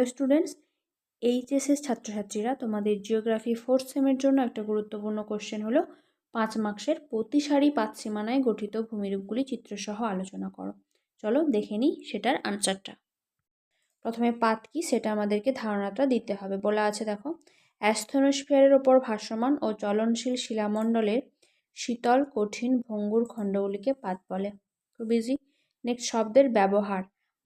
Hello students HSS ছাত্রছাত্রীরা তোমাদের geography fourth সেমের জন্য একটা গুরুত্বপূর্ণ কোশ্চেন হলো, পাঁচ মার্কসের প্রতি সারি পাঁচ সীমানায় গঠিত ভূমিরূপগুলি চিত্রসহ আলোচনা করো। চলো দেখে নিই সেটার আনসারটা প্রথমে পাত কি? সেটা আমাদেরকে ধারণাটা দিতে হবে। বলা আছে দেখো, অ্যাস্থনোস্ফিয়ারের ওপর ভাসমান ও চলনশীল শিলামণ্ডলের শীতল কঠিন ভঙ্গুর খণ্ডগুলিকে পাত বলে। খুব ইজি নেক্সট শব্দের ব্যবহার।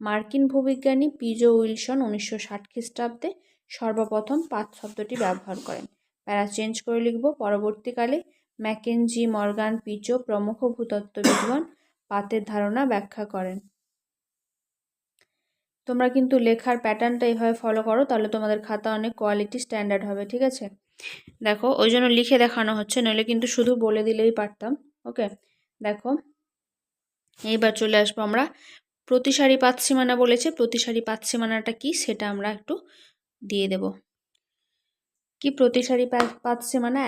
মার্কিন ভূবিজ্ঞানী পিজো উইলসন উনিশশো ষাট খ্রিস্টাব্দে সর্বপ্রথম পাত শব্দটি ব্যবহার করেন। প্যারা চেঞ্জ করে লিখব, পরবর্তীকালে ম্যাকেনজি, মর্গান পিচো প্রমুখ ভূতত্ত্ববিদগণ পাতের ধারণা ব্যাখ্যা করেন। তোমরা কিন্তু লেখার প্যাটার্নটা এইভাবে ফলো করো, তাহলে তোমাদের খাতা অনেক কোয়ালিটি স্ট্যান্ডার্ড হবে, ঠিক আছে? দেখো, ওই জন্য লিখে দেখানো হচ্ছে, নইলে কিন্তু শুধু বলে দিলেই পারতাম, ওকে? দেখো, এইবার চলে আসব আমরা প্রতিসারি সীমানা বলেছে, প্রতিসারি সীমানাটা কি সেটা আমরা একটু দিয়ে দেব। কি প্রতিসারি পাত সীমানা?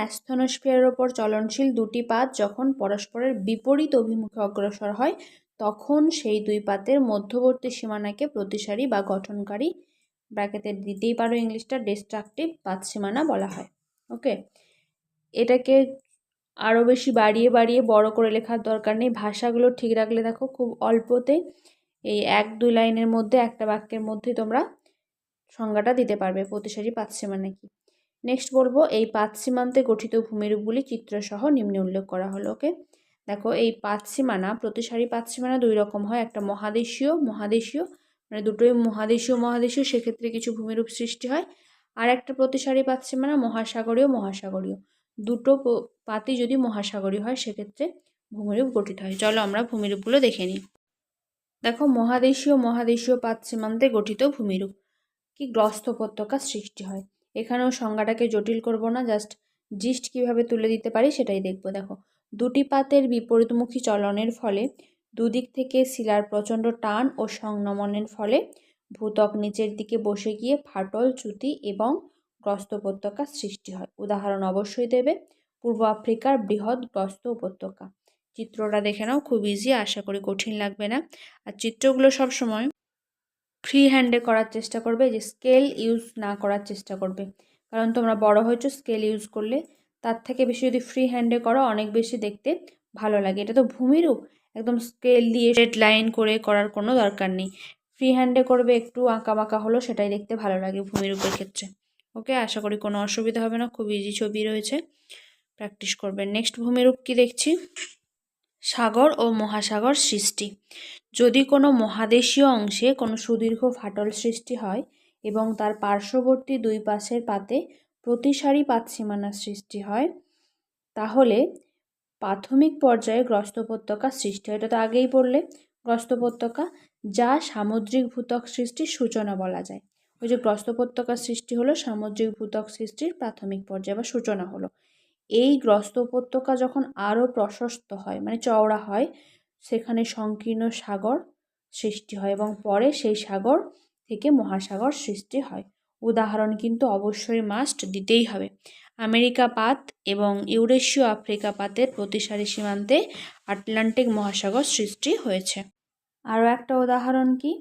ওপর চলনশীল দুটি পাত যখন পরস্পরের বিপরীত অভিমুখে অগ্রসর হয়, তখন সেই দুই পাতের মধ্যবর্তী সীমানাকে প্রতিসারি বা গঠনকারী ব্র্যাকেটে দিতেই পারো ইংলিশটা, ডিস্ট্রাকটিভ পাত বলা হয়। ওকে? এটাকে আরও বেশি বাড়িয়ে বাড়িয়ে বড় করে লেখার দরকার নেই। ভাষাগুলো ঠিক রাখলে দেখো, খুব অল্পতে এই এক, দুই লাইনের মধ্যে, একটা বাক্যের মধ্যে তোমরা সংজ্ঞাটা দিতে পারবে। প্রতিসারি পাতসীমানা কি নেক্সট বলব, এই পাতসীমান্তে গঠিত ভূমিরূপগুলি চিত্রসহ নিম্নে উল্লেখ করা হলো ওকে দেখো, এই পাতসীমানা প্রতিসারি পাতসীমানা দুই রকম হয়, একটা মহাদেশীয় মহাদেশীয় মানে দুটোই মহাদেশীয় মহাদেশীয়, সেক্ষেত্রে কিছু ভূমিরূপ সৃষ্টি হয়। আর একটা প্রতিসারি পাতসীমানা মহাসাগরীয় মহাসাগরীয়। দুটো পাতি যদি মহাসাগরীয় হয়, সেক্ষেত্রে ভূমিরূপ গঠিত হয়। চলো আমরা ভূমিরূপগুলো দেখে নিই। দেখো, মহাদেশীয় মহাদেশীয় পাত সীমান্তে গঠিত ভূমিরূপ। কি গ্রস্ত উপত্যকা সৃষ্টি হয়। এখানেও সংজ্ঞাটাকে জটিল করব না, জাস্ট জিস্ট কীভাবে তুলে দিতে পারি সেটাই দেখব। দেখো, দুটি পাতের বিপরীতমুখী চলনের ফলে দুদিক থেকে শিলার প্রচণ্ড টান ও সংনমনের ফলে ভূতক নিচের দিকে বসে গিয়ে ফাটল, চ্যুতি এবং গ্রস্ত উপত্যকা সৃষ্টি হয়। উদাহরণ অবশ্যই দেবে, পূর্ব আফ্রিকার বৃহৎ গ্রস্ত উপত্যকা। চিত্রটা দেখে নাও, খুব ইজি আশা করি কঠিন লাগবে না। আর চিত্রগুলো সব সময় ফ্রি হ্যান্ডে করার চেষ্টা করবে, যে স্কেল ইউজ না করার চেষ্টা করবে। কারণ তোমরা বড় হয়েছো স্কেল ইউজ করলে তার থেকে বেশি যদি ফ্রি হ্যান্ডে করো, অনেক বেশি দেখতে ভালো লাগে। এটা তো ভূমিরূপ, একদম স্কেল দিয়ে রেড লাইন করে করার কোনো দরকার নেই। ফ্রি হ্যান্ডে করবে, একটু আঁকা বাঁকা হলো সেটাই দেখতে ভালো লাগে ভূমিরূপের ক্ষেত্রে। ওকে, আশা করি কোনো অসুবিধা হবে না, খুব ইজি ছবি রয়েছে। প্র্যাকটিস করবেন নেক্সট ভূমিরূপ কি দেখছি? সাগর ও মহাসাগর সৃষ্টি। যদি কোনো মহাদেশীয় অংশে কোনো সুদীর্ঘ ফাটল সৃষ্টি হয় এবং তার পার্শ্ববর্তী দুই পাশের পাতে প্রতিসারি পাত সীমানা সৃষ্টি হয়, তাহলে প্রাথমিক পর্যায়ে গ্রস্ত উপত্যকা সৃষ্টি হয়। এটা তো আগেই পড়লে গ্রস্ত উপত্যকা যা সামুদ্রিক ভূতক সৃষ্টির সূচনা বলা যায়। ওই যে গ্রস্ত উপত্যকার সৃষ্টি হলো, সামুদ্রিক ভূতক সৃষ্টির প্রাথমিক পর্যায়ে বা সূচনা হলো। এই গ্রস্ত উপত্যকা যখন আরও প্রশস্ত হয় মানে চওড়া হয়, সেখানে সংকীর্ণ সাগর সৃষ্টি হয় এবং পরে সেই সাগর থেকে মহাসাগর সৃষ্টি হয়। উদাহরণ কিন্তু অবশ্যই মাস্ট দিতেই হবে। আমেরিকা পাত এবং ইউরেশীয় আফ্রিকা পাতের প্রতিসারী সীমান্তে আটলান্টিক মহাসাগর সৃষ্টি হয়েছে। আরও একটা উদাহরণ কি?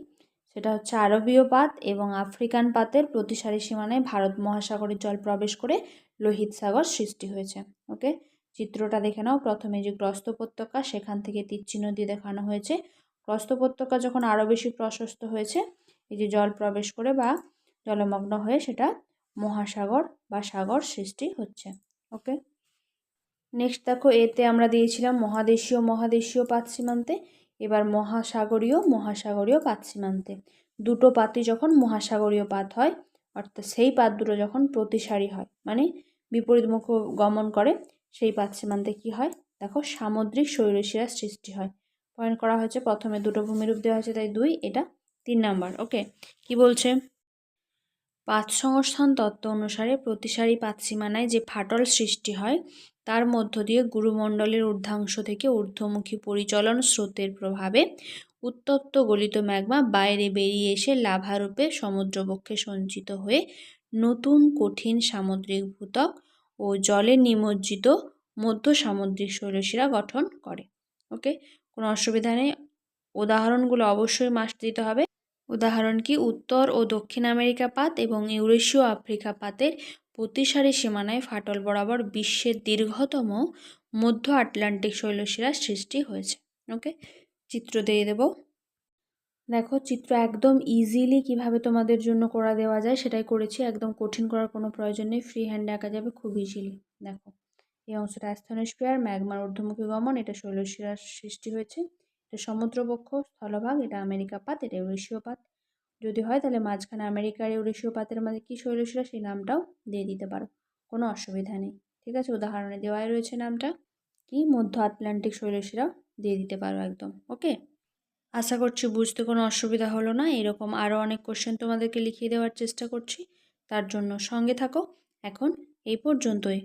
সেটা হচ্ছে আরবীয় পাত এবং আফ্রিকান পাতের প্রতিসারী সীমানায় ভারত মহাসাগরের জল প্রবেশ করে লোহিত সাগর সৃষ্টি হয়েছে, ওকে? চিত্রটা দেখে নাও। প্রথমে যে গ্রস্ত উপত্যকা, সেখান থেকে তীরচিহ্ন দিয়ে দেখানো হয়েছে। গ্রস্ত উপত্যকা যখন আরও বেশি প্রশস্ত হয়েছে, এই যে জল প্রবেশ করে বা জলমগ্ন হয়ে সেটা মহাসাগর বা সাগর সৃষ্টি হচ্ছে, ওকে? নেক্সট দেখো, এতে আমরা দিয়েছিলাম মহাদেশীয় মহাদেশীয় পাত সীমান্তে, এবার মহাসাগরীয় মহাসাগরীয় পাত সীমান্তে। দুটো পাতই যখন মহাসাগরীয় পাত হয়, অর্থাৎ সেই পাত দুটো যখন প্রতিসারী হয় মানে বিপরীতমুখ গমন করে, সেই পাচ্ছিমানতে কী হয়? দেখো, সামুদ্রিক শৈলশিরার সৃষ্টি হয়। পয়েন্ট করা হয়েছে প্রথমে, দুটো ভূমিরূপ দেওয়া হয়েছে, তাই দুই, এটা তিন নাম্বার ওকে কি বলছে? পাঁচ সংস্থান তত্ত্ব অনুসারে প্রতিসারী পাঁচ সীমানায় যে ফাটল সৃষ্টি হয় তার মধ্য দিয়ে গুরুমণ্ডলের ঊর্ধ্বাংশ থেকে ঊর্ধ্বমুখী পরিচলন স্রোতের প্রভাবে উত্তপ্ত গলিত ম্যাগমা বাইরে বেরিয়ে এসে লাভারূপে সমুদ্রবক্ষে সঞ্চিত হয়ে নতুন কঠিন সামুদ্রিক ভূতক ও জলে নিমজ্জিত মধ্য সামুদ্রিক শৈলশিরা গঠন করে। ওকে কোনো অসুবিধা নেই। উদাহরণগুলো অবশ্যই মাস্ট দিতে হবে। উদাহরণ কি? উত্তর ও দক্ষিণ আমেরিকা পাত এবং ইউরেশীয় আফ্রিকা পাতের প্রতিসারি সীমানায় ফাটল বরাবর বিশ্বের দীর্ঘতম মধ্য আটলান্টিক শৈলশিরার সৃষ্টি হয়েছে। ওকে চিত্র দিয়ে দেব। দেখো, চিত্র একদম ইজিলি কীভাবে তোমাদের জন্য করা দেওয়া যায় সেটাই করেছি। একদম কঠিন করার কোনো প্রয়োজন নেই। ফ্রি হ্যান্ডে আঁকা যাবে খুব ইজিলি দেখো, এই অংশটা অ্যাস্থনোস্ফিয়ার ম্যাগমার ঊর্ধ্বমুখী গমন, এটা শৈলশিরার সৃষ্টি হয়েছে। এটা সমুদ্রবক্ষ, স্থলভাগ, এটা আমেরিকা পাত, এটা ইউরেশীয় পাত। যদি হয় তাহলে মাঝখানে আমেরিকার ইউরেশীয় পাতের মাঝে কী শৈলশিরা সেই নামটাও দিয়ে দিতে পারো। কোনো অসুবিধা নেই। ঠিক আছে? উদাহরণে দেওয়াই রয়েছে নামটা। কি মধ্য আটলান্টিক শৈলশিরা দিয়ে দিতে পারো একদম। ওকে? আশা করছি বুঝতে কোনো অসুবিধা হলো না। এরকম আরও অনেক কোশ্চেন তোমাদেরকে লিখিয়ে দেওয়ার চেষ্টা করছি। তার জন্য সঙ্গে থাকো। এখন এই পর্যন্তই।